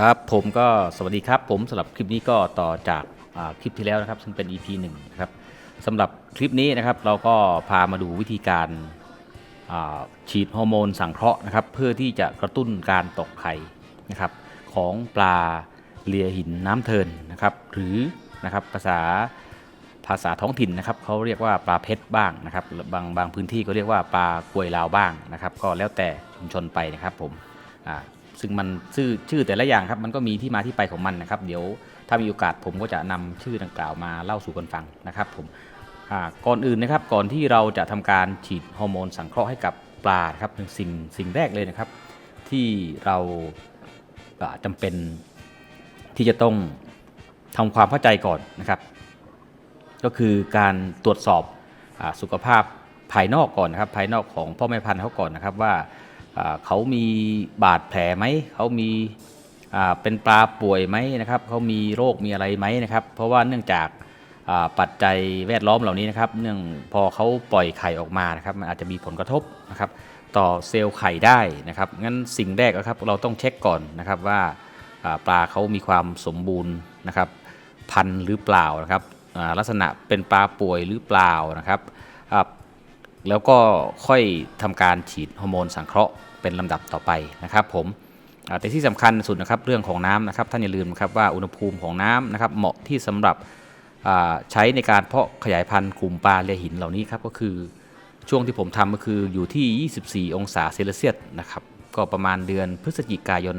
ครับผมก็สวัสดีครับ ผมสำหรับคลิปนี้ก็ต่อจากคลิปที่แล้วนะครับ ซึ่งเป็น EP 1นะครับสำหรับคลิปนี้นะครับเราก็พามาดูวิธีการฉีดฮอร์โมนสังเคราะห์นะครับเพื่อที่จะกระตุ้นการตกไข่นะครับของปลาเลียหินน้ำเทินนะครับหรือนะครับภาษาภาษาท้องถิ่นนะครับเขาเรียกว่าปลาเพชรบ้างนะครับบางบางพื้นที่ก็เรียกว่าปลากวยลาวบ้างนะครับก็แล้วแต่ชุมชนไปนะครับผมอ่า ซึ่งมันชื่อชื่อแต่ละอย่างครับมันก็มีที่มาที่ไปของมันนะครับ เดี๋ยวถ้ามีโอกาสผมก็จะนำชื่อดังกล่าวมาเล่าสู่กันฟังนะครับผมก่อนอื่นนะครับก่อนที่เราจะทำการฉีดฮอร์โมนสังเคราะห์ให้กับปลาครับสิ่งสิ่งแรกเลยนะครับ ที่เราอ่าจำเป็นที่จะต้องทำความเข้าใจก่อนนะครับ ก็คือการตรวจสอบอสุขภาพภายนอกก่อนนะครับ ภายนอกของพ่อแม่พันธุ์เขาก่อนนะครับว่า เขามีบาดแผลไหมเขามีเป็นปลาป่วยไหมนะครับเขามีโรคมีอะไรไหมนะครับ เพราะว่าเนื่องจากปัจจัยแวดล้อมเหล่านี้นะครับ เนื่องพอเขาปล่อยไข่ออกมานะครับ มันอาจจะมีผลกระทบนะครับ ต่อเซลล์ไข่ได้นะครับงั้นสิ่งแรกนะครับเราต้องเช็คก่อนนะครับว่าปลาเขามีความสมบูรณ์นะครับ พันหรือเปล่านะครับลักษณะเป็นปลาป่วยหรือเปล่านะครับ แล้วก็ค่อยทำการฉีดฮอร์โมนสังเคราะห์เป็นลำดับต่อไปนะครับผมแต่ที่สำคัญสุดนะครับเรื่องของน้ำนะครับท่านอย่าลืมนะครับว่าอุณหภูมิของน้ำนะครับเหมาะที่สำหรับใช้ในการเพาะขยายพันธุ์กลุ่มปลาเลียหินเหล่านี้ครับก็คือช่วงที่ผมทำก็คืออยู่ที่ 24 องศาเซลเซียสนะครับก็ประมาณเดือนพฤศจิกายน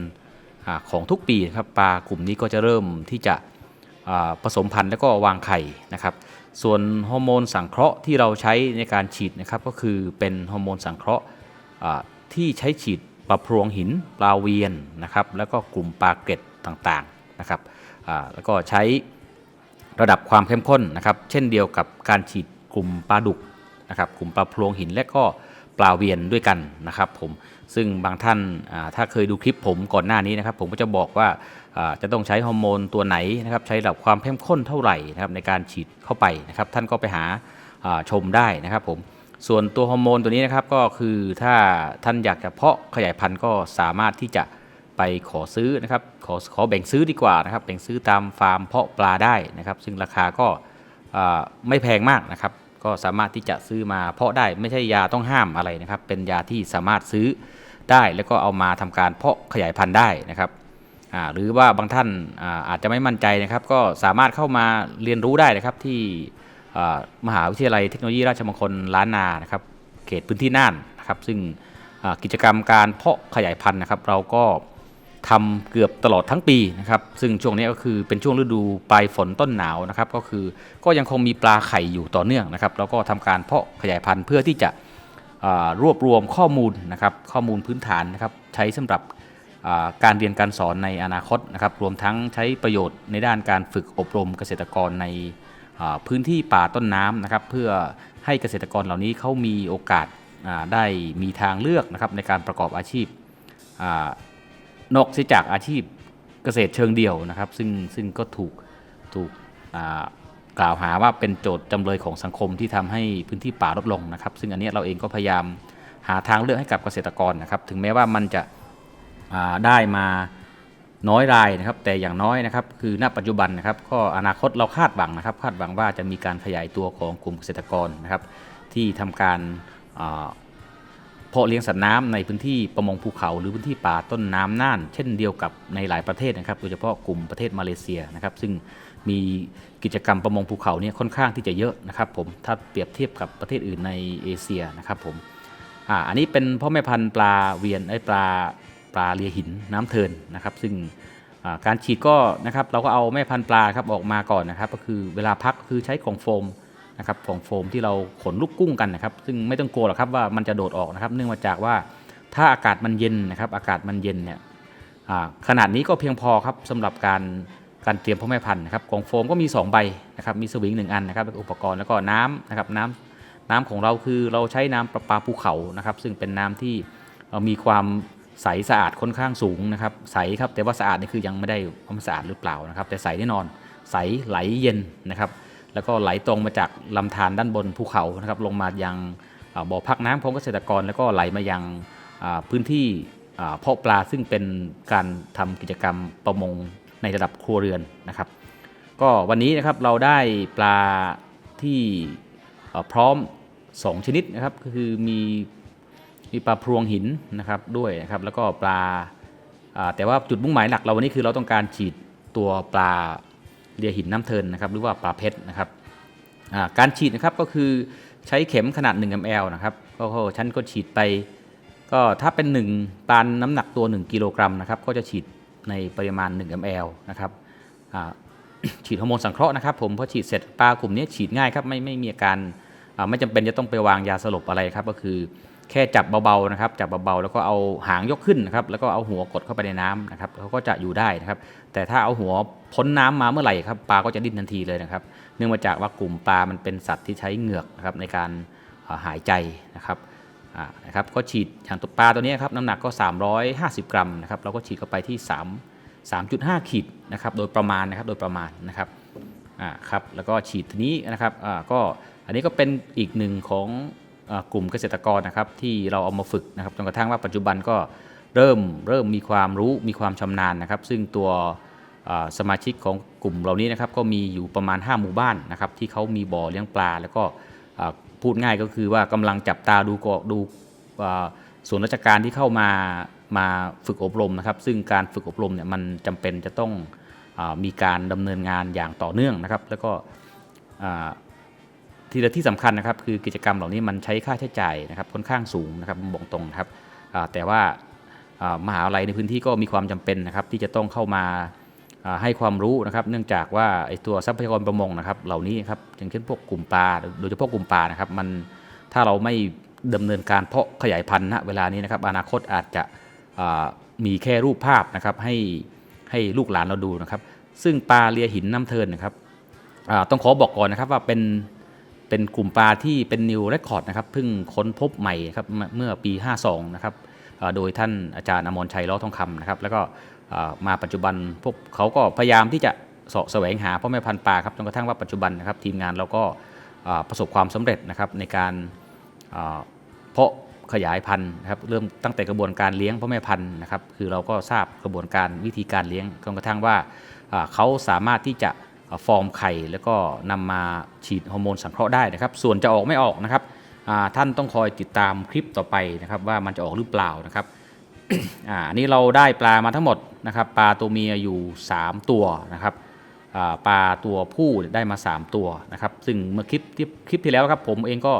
อของทุกปีนะครับปลากลุ่มนี้ก็จะเริ่มที่จะผสมพันธุ์แล้วก็วางไข่นะครับ ส่วนฮอร์โมนสังเคราะห์ที่เราใช้ในการฉีดนะครับก็คือเป็นฮอร์โมนสังเคราะห์ที่ใช้ฉีดปลาพรวงหินปลาเวียนนะครับแล้วก็กลุ่มปลาเกร็ดต่างๆนะครับแล้วก็ใช้ระดับความเข้มข้นนะครับ เช่นเดียวกับการฉีดกลุ่มปลาดุกนะครับกลุ่มปลาพรวงหินและก็ ปลาเวียนด้วยกันนะครับผมซึ่งบางท่านถ้าเคยดูคลิปผมก่อนหน้านี้นะครับ ผมก็จะบอกว่าจะต้องใช้ฮอร์โมนตัวไหนนะครับใช้ระดับความเข้มข้นเท่าไหร่นะครับในการฉีดเข้าไปนะครับ ท่านก็ไปหาชมได้นะครับผมส่วนตัวฮอร์โมนตัวนี้นะครับก็คือถ้าท่านอยากจะเพาะขยายพันธุ์ก็สามารถที่จะไปขอซื้อนะครับขอขอแบ่งซื้อดีกว่านะครับแบ่งซื้อตามฟาร์มเพาะปลาได้นะครับ ซึ่งราคาก็ไม่แพงมากนะครับ ก็สามารถที่จะซื้อมา เพาะได้ไม่ใช่ยาต้องห้ามอะไรนะครับ เป็นยาที่สามารถซื้อได้แล้วก็เอามาทำการเพาะขยายพันธุ์ได้นะครับหรือว่าบางท่านอาอาจจะไม่มั่นใจนะครับ ก็สามารถเข้ามาเรียนรู้ได้นะครับที่มหาวิทยาลัยเทคโนโลยีราชมงคลล้านนานะครับเขตพื้นที่น่านนะครับ ซึ่งกิจกรรมการเพาะขยายพันธุ์นะครับ เราก็ ทำเกือบตลอดทั้งปีนะครับ ซึ่งช่วงนี้ก็คือเป็นช่วงฤดูปลายฝนต้นหนาวนะครับ ก็คือก็ยังคงมีปลาไข่อยู่ต่อเนื่องนะครับ แล้วก็ทำการเพาะขยายพันธุ์เพื่อที่จะรวบรวมข้อมูลนะครับ ข้อมูลพื้นฐานนะครับ ใช้สำหรับการเรียนการสอนในอนาคตนะครับ รวมทั้งใช้ประโยชน์ในด้านการฝึกอบรมเกษตรกรในพื้นที่ป่าต้นน้ำนะครับ เพื่อให้เกษตรกรเหล่านี้เขามีโอกาสได้มีทางเลือกนะครับในการประกอบอาชีพ นอกเสียจากอาชีพเกษตรเชิงเดี่ยวนะครับ ซึ่งซึ่งก็ถูกถูกกล่าวหาว่าเป็นโจทย์จำเลยของสังคมที่ทำให้พื้นที่ป่าลดลงนะครับ ซึ่งอันนี้เราเองก็พยายามหาทางเลือกให้กับเกษตรกรนะครับ ถึงแม้ว่ามันจะได้มาน้อยรายนะครับ แต่อย่างน้อยนะครับ คือณปัจจุบันนะครับ ก็อนาคตเราคาดหวังนะครับ คาดหวังว่าจะมีการขยายตัวของกลุ่มเกษตรกรนะครับ ที่ทำการ เพาะเลี้ยงสัตว์น้ำในพื้นที่ประมงภูเขาหรือพื้นที่ป่าต้นน้ำน่าน เช่นเดียวกับในหลายประเทศนะครับ โดยเฉพาะกลุ่มประเทศมาเลเซียนะครับ ซึ่งมีกิจกรรมประมงภูเขาเนี่ยค่อนข้างที่จะเยอะนะครับ ผมถ้าเปรียบเทียบกับประเทศอื่นในเอเชียนะครับผมอ่าอันนี้เป็นพ่อแม่พันธุ์ปลาเวียนไอยปลาปลาเลียหินน้ำเทินนะครับ ซึ่งการฉีดก็นะครับเราก็เอาแม่พันธุ์ปลาครับออกมาก่อนนะครับ ก็คือเวลาพักคือใช้กล่องโฟม นะครับกล่องโฟมที่เราขนลูกกุ้งกันนะครับ ซึ่งไม่ต้องกลัวหรอกครับว่ามันจะโดดออกนะครับ เนื่องมาจากว่าถ้าอากาศมันเย็นนะครับ อากาศมันเย็นเนี่ยขนาดนี้ก็เพียงพอครับสำหรับการการเตรียมพ่อแม่พันธุ์นะครับกล่องโฟมก็มี 2 ใบนะครับมีสวิงหนึ่งอันนะครับแล้วก็อุปกรณ์แล้วก็น้ำนะครับน้ำน้ำของเราคือเราใช้น้ำประปาภูเขานะครับ ซึ่งเป็นน้ำที่มีความใสสะอาดค่อนข้างสูงนะครับใสครับแต่ว่าสะอาดนี่คือยังไม่ได้ว่ามสะอาดหรือเปล่านะครับ แต่ใสแน่นอนใสไหลเย็นนะครับ แล้วก็ไหลตรงมาจากลำธารด้านบนภูเขานะครับลงมายังอ่าบ่อพักน้ำของเกษตรกร แล้วก็ไหลมายังพื้นที่เพาะปลาซึ่งเป็นการทำกิจกรรมประมงในระดับครัวเรือนนะครับ ก็วันนี้นะครับเราได้ปลาที่พร้อม 2 ชนิดนะครับก็คือมีมีปลาพรวงหินนะครับด้วยนะครับแล้วก็ปลาแต่ว่าจุดมุ่งหมายหลักเราวันนี้คือเราต้องการฉีดตัวปลา เลียหินน้ำเทินนะครับหรือว่าปลาเพชรนะครับการฉีดนะครับก็คือใช้เข็มขนาด 1 ml นะครับก็ก็ฉันก็ฉีดไป ก็ถ้าเป็น 1 ตันน้ำหนักตัว 1 กิโลกรัมนะครับก็จะฉีดในปริมาณ 1 ml นะครับฉีดฮอร์โมนสังเคราะห์นะครับผมพอฉีดเสร็จปลากลุ่มนี้ฉีดง่ายครับไม่ไม่มีอาการไม่จำเป็นจะต้องไปวางยาสลบอะไรครับก็คือ แค่จับเบาๆนะครับ จับเบาๆแล้วก็เอาหางยกขึ้นนะครับ แล้วก็เอาหัวกดเข้าไปในน้ำนะครับเขาก็จะอยู่ได้นะครับ แต่ถ้าเอาหัวพ้นน้ำมาเมื่อไหร่ครับปลาก็จะดิ้นทันทีเลยนะครับ เนื่องมาจากว่ากลุ่มปลามันเป็นสัตว์ที่ใช้เหงือกนะครับในการหายใจนะครับนะครับก็ฉีดอย่างตัวปลาตัวนี้ครับน้ำหนักก็ 350 กรัมนะครับเราก็ฉีดเข้าไปที่ 3 3.5 ขีดนะครับโดยประมาณนะครับโดยประมาณนะครับอ่าครับแล้วก็ฉีดทีนี้นะครับอ่าก็อันนี้ก็เป็นอีกหนึ่งของ กลุ่มเกษตรกรนะครับที่เราเอามาฝึกนะครับจนกระทั่งว่าปัจจุบันก็เริ่มเริ่มมีความรู้มีความชำนาญนะครับ ซึ่งตัวสมาชิกของกลุ่มเหล่านี้นะครับก็มีอยู่ประมาณ 5 หมู่บ้านนะครับที่เขามีบ่อเลี้ยงปลา แล้วก็พูดง่ายก็คือว่ากำลังจับตาดูกดูส่วนราชการที่เข้ามามาฝึกอบรมนะครับ ซึ่งการฝึกอบรมเนี่ยมันจำเป็นจะต้องอมีการดำเนินงานอย่างต่อเนื่องนะครับ แล้วก็ ที่ที่สำคัญนะครับคือกิจกรรมเหล่านี้มันใช้ค่าใช้จ่ายนะครับค่อนข้างสูงนะครับบอกตรงนะครับแต่ว่ามหาวิทยาลัยในพื้นที่ก็มีความจำเป็นนะครับที่จะต้องเข้ามาให้ความรู้นะครับเนื่องจากว่าไอ้ตัวทรัพยากรประมงนะครับเหล่านี้ครับอย่างเช่นพวกกลุ่มปลาโดยเฉพาะกลุ่มปลานะครับมันถ้าเราไม่ดำเนินการเพาะขยายพันธุ์ณเวลานี้นะครับอนาคตอาจจะมีแค่รูปภาพนะครับให้ให้ลูกหลานเราดูนะครับ ซึ่งปลาเลียหินน้ำเทินนะครับต้องขอบอกก่อนนะครับว่าเป็น เป็นกลุ่มปลาที่เป็นนิวเรคคอร์ดนะครับเพิ่งค้นพบใหม่ครับเมื่อปี 52 นะครับโดยท่านอาจารย์อมรชัยล้อทองคำนะครับแล้วก็มาปัจจุบันพวกเขาก็พยายามที่จะสาะแสวงหาพ่อแม่พันธุ์ปลาครับจนกระทั่งว่าปัจจุบันนะครับทีมงานเราก็ประสบความสำเร็จนะครับในการเพาะขยายพันธุ์นะครับเริ่มตั้งแต่กระบวนการเลี้ยงพ่อแม่พันธุ์นะครับคือเราก็ทราบกระบวนการวิธีการเลี้ยงจนกระทั่งว่าเขาสามารถที่จะ ฟอร์มไข่แล้วก็นำมาฉีดฮอร์โมนสังเคราะห์ได้นะครับ ส่วนจะออกไม่ออกนะครับท่านต้องคอยติดตามคลิปต่อไปนะครับ ว่ามันจะออกหรือเปล่านะครับอันนี้เราได้ปลามาทั้งหมดนะครับปลาตัวเมียอยู่ 3 ตัวนะครับปลาตัวผู้ได้มา 3 ตัวนะครับ ซึ่งเมื่อคลิปที่คลิปที่แล้วครับ ผมเองก็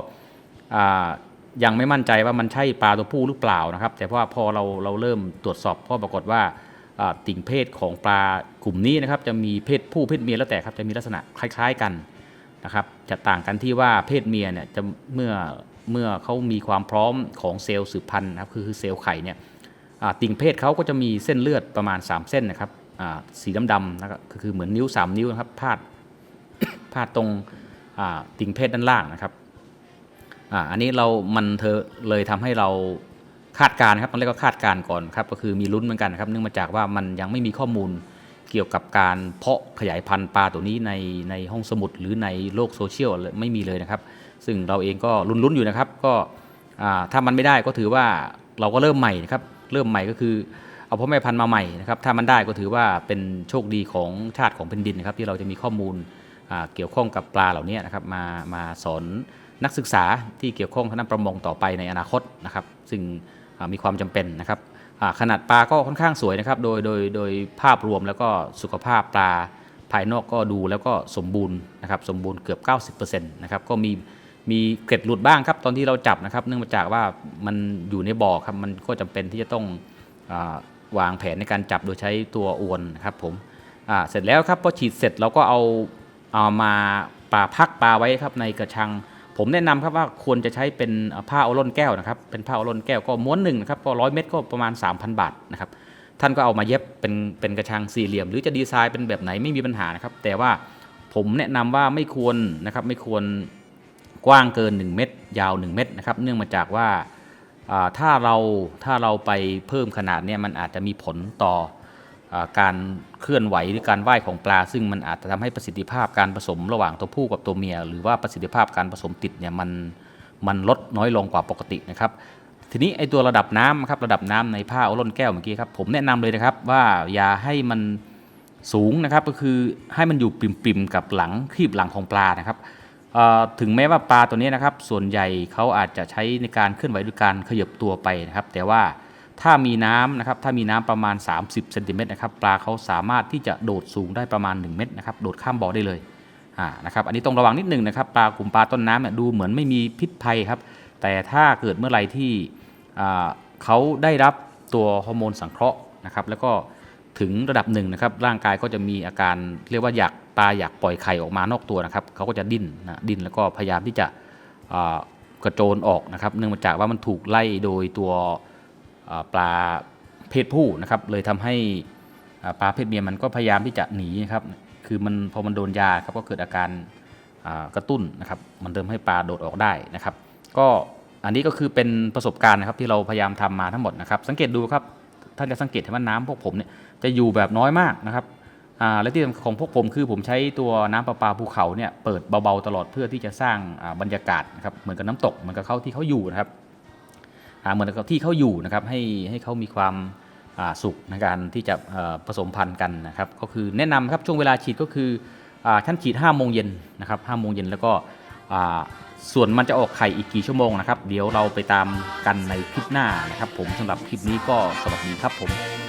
ยังไม่มั่นใจว่ามันใช่ปลาตัวผู้หรือเปล่านะครับ แต่ว่าพอเราเราเริ่มตรวจสอบก็ปรากฏว่า ติ่งเพศของปลากลุ่มนี้นะครับจะมีเพศผู้เพศเมียแล้วแต่ครับจะมีลักษณะคล้าย ๆกันนะครับจะต่างกันที่ว่าเพศเมียเนี่ยจะเมื่อเมื่อเขามีความพร้อมของเซลล์สืบพันธุ์นะครับคือเซลล์ไข่เนี่ยติ่งเพศเขาก็จะมีเส้นเลือดประมาณ 3 เส้นนะครับสีดำๆนะครับคือเหมือนนิ้ว 3 นิ้วนะครับพาดพาดตรงติ่งเพศด้านล่างนะครับออันนี้เรามันเธอเลยทำให้เรา คาดการครับตอนแรกก็คาดการก่อนครับก็คือมีลุ้นเหมือนกันนะครับเนื่องมาจากว่ามันยังไม่มีข้อมูลเกี่ยวกับการเพาะขยายพันธุ์ปลาตัวนี้ในในห้องสมุดหรือในโลกโซเชียลไม่มีเลยนะครับ ซึ่งเราเองก็ลุ้นๆอยู่นะครับ ก็ถ้ามันไม่ได้ก็ถือว่าเราก็เริ่มใหม่นะครับเริ่มใหม่ก็คือเอาพ่อแม่พันธุ์มาใหม่นะครับถ้ามันได้ก็ถือว่าเป็นโชคดีของชาติของแผ่นดินนะครับ ที่เราจะมีข้อมูลเกี่ยวข้องกับปลาเหล่านี้นะครับมามาสอนนักศึกษาที่เกี่ยวข้องทางด้านประมงต่อไปในอนาคตนะครับ ซึ่ง มีความจำเป็นนะครับขนาดปลาก็ค่อนข้างสวยนะครับ โดยโดยโดยภาพรวมแล้วก็สุขภาพปลาภายนอกก็ดูแล้วก็สมบูรณ์นะครับสมบูรณ์เกือบ 90%นะครับก็มีมีเกล็ดหลุดบ้างครับตอนที่เราจับนะครับ เนื่องมาจากว่ามันอยู่ในบ่อครับมันก็จำเป็นที่จะต้องอวางแผนในการจับโดยใช้ตัวอวนนะครับผมเสร็จแล้วครับพอฉีดเสร็จเราก็เอาเอามาปลาพักปลาไว้ครับในกระชัง ผมแนะนำครับว่าควรจะใช้เป็นผ้าโอล้นแก้วนะครับ เป็นผ้าโอล้นแก้วก็ม้วนหนึ่งนะครับก็ร้อยเม็ดก็ประมาณ 3,000 บาทนะครับ ท่านก็เอามาเย็บเป็นเป็นกระชังสี่เหลี่ยม หรือจะดีไซน์เป็นแบบไหนไม่มีปัญหานะครับ แต่ว่าผมแนะนำว่าไม่ควรนะครับไม่ควรกว้างเกิน 1 เมตร ยาว 1 เมตรนะครับ เนื่องมาจากว่าถ้าเราถ้าเราไปเพิ่มขนาดเนี่ยมันอาจจะมีผลต่อ การเคลื่อนไหวหรือการว่ายของปลา ซึ่งมันอาจจะทำให้ประสิทธิภาพการผสมระหว่างตัวผู้กับตัวเมีย หรือว่าประสิทธิภาพการผสมติดเนี่ยมันมันลดน้อยลงกว่าปกตินะครับ ทีนี้ไอตัวระดับน้ำครับระดับน้ำในผ้าโอล้นแก้วเมื่อกี้ครับผมแนะนำเลยนะครับว่าอย่าให้มันสูงนะครับก็คือให้มันอยู่ปิ่มๆกับหลังครีบหลังของปลานะครับถึงแม้ว่าปลาตัวนี้นะครับส่วนใหญ่เขาอาจจะใช้ในการเคลื่อนไหวด้วยการขยับตัวไปนะครับ แต่ว่า ถ้ามีน้ำนะครับถ้ามีน้ำประมาณ 30เซนติเมตรนะครับปลาเขาสามารถที่จะโดดสูงได้ประมาณ 1 เมตรนะครับโดดข้ามบ่อได้เลยอ่านะครับอันนี้ต้องระวังนิดนึงนะครับปลากลุ่มปลาต้นน้ำเนี่ยดูเหมือนไม่มีพิษภัยครับแต่ถ้าเกิดเมื่อไหร่ที่เขาได้รับตัวฮอร์โมนสังเคราะห์นะครับแล้วก็ถึงระดับหนึ่งนะครับร่างกายก็จะมีอาการเรียกว่าอยากปลาอยากปล่อยไข่ออกมานอกตัวนะครับเขาก็จะดิ้นนะดิ้นแล้วก็พยายามที่จะกระโจนออกนะครับเนื่องมาจากว่ามันถูกไล่โดยตัว ปลาเพศผู้นะครับ เลยทำให้ปลาเพศเมียมันก็พยายามที่จะหนีนะครับ คือมันพอมันโดนยาครับก็เกิดอาการกระตุ้นนะครับ มันเริ่มให้ปลาโดดออกได้นะครับ ก็อันนี้ก็คือเป็นประสบการณ์นะครับที่เราพยายามทำมาทั้งหมดนะครับ สังเกตดูครับท่านจะสังเกตเห็นว่าน้ำพวกผมเนี่ยจะอยู่แบบน้อยมากนะครับอ่าและที่ของพวกผมคือผมใช้ตัวน้ำประปาภูเขาเนี่ยเปิดเบาๆตลอดเพื่อที่จะสร้างบรรยากาศนะครับเหมือนกับน้ำตกเหมือนกับเขาที่เขาอยู่นะครับ เหมือนกับที่เขาอยู่นะครับให้ให้เขามีความสุขในการที่จะผสมพันธุ์กันนะครับก็คือแนะนำครับช่วงเวลาฉีดก็คือท่านฉีด5โมงเย็นนะครับ5โมงเย็นแล้วก็ส่วนมันจะออกไข่อีกกี่ชั่วโมงนะครับ เดี๋ยวเราไปตามกันในคลิปหน้านะครับ ผมสำหรับคลิปนี้ก็สวัสดีครับผม